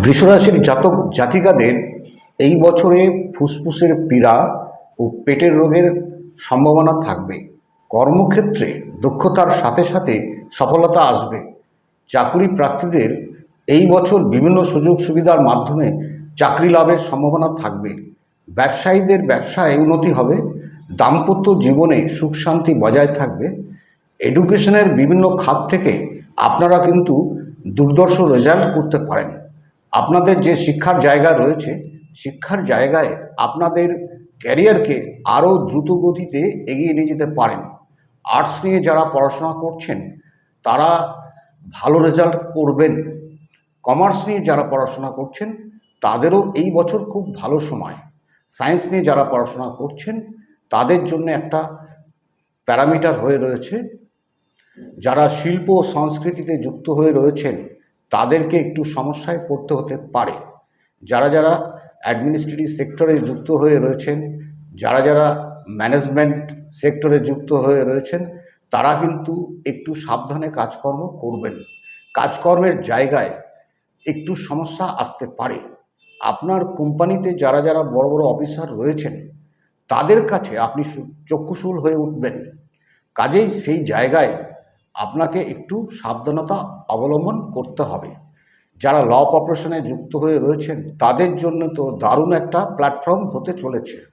বৃষরাশির জাতক জাতিকাদের এই বছরে ফুসফুসের পীড়া ও পেটের রোগের সম্ভাবনা থাকবে। কর্মক্ষেত্রে দক্ষতার সাথে সাথে সফলতা আসবে। চাকরি প্রার্থীদের এই বছর বিভিন্ন সুযোগ সুবিধার মাধ্যমে চাকরি লাভের সম্ভাবনা থাকবে। ব্যবসায়ীদের ব্যবসায় উন্নতি হবে, দাম্পত্য জীবনে সুখ শান্তি বজায় থাকবে। এডুকেশনের বিভিন্ন খাত থেকে আপনারা কিন্তু দুর্দর্শ রেজাল্ট করতে পারেন। আপনাদের যে শিক্ষার জায়গা রয়েছে, শিক্ষার জায়গায় আপনাদের ক্যারিয়ারকে আরও দ্রুত গতিতে এগিয়ে নিয়ে যেতে পারেন। আর্টস নিয়ে যারা পড়াশোনা করছেন, তারা ভালো রেজাল্ট করবেন। কমার্স নিয়ে যারা পড়াশোনা করছেন, তাদেরও এই বছর খুব ভালো সময়। সায়েন্স নিয়ে যারা পড়াশোনা করছেন, তাদের জন্য একটা প্যারামিটার হয়ে রয়েছে। যারা শিল্প ও সংস্কৃতিতে যুক্ত হয়ে রয়েছেন তাদেরকে একটু সমস্যায় পড়তে হতে পারে। যারা যারা অ্যাডমিনিস্ট্রেটিভ সেক্টরে যুক্ত হয়ে রয়েছেন, যারা যারা ম্যানেজমেন্ট সেক্টরে যুক্ত হয়ে রয়েছেন, তারা কিন্তু একটু সাবধানে কাজকর্ম করবেন। কাজকর্মের জায়গায় একটু সমস্যা আসতে পারে। আপনার কোম্পানিতে যারা যারা বড় বড় অফিসার রয়েছেন, তাদের কাছে আপনি চক্ষুশূল হয়ে উঠবেন। কাজেই সেই জায়গায় আপনাকে একটু সাবধানতা অবলম্বন করতে হবে। যারা ল অপারেশনে যুক্ত হয়ে রয়েছেন, তাদের জন্য তো দারুণ একটা প্ল্যাটফর্ম হতে চলেছে।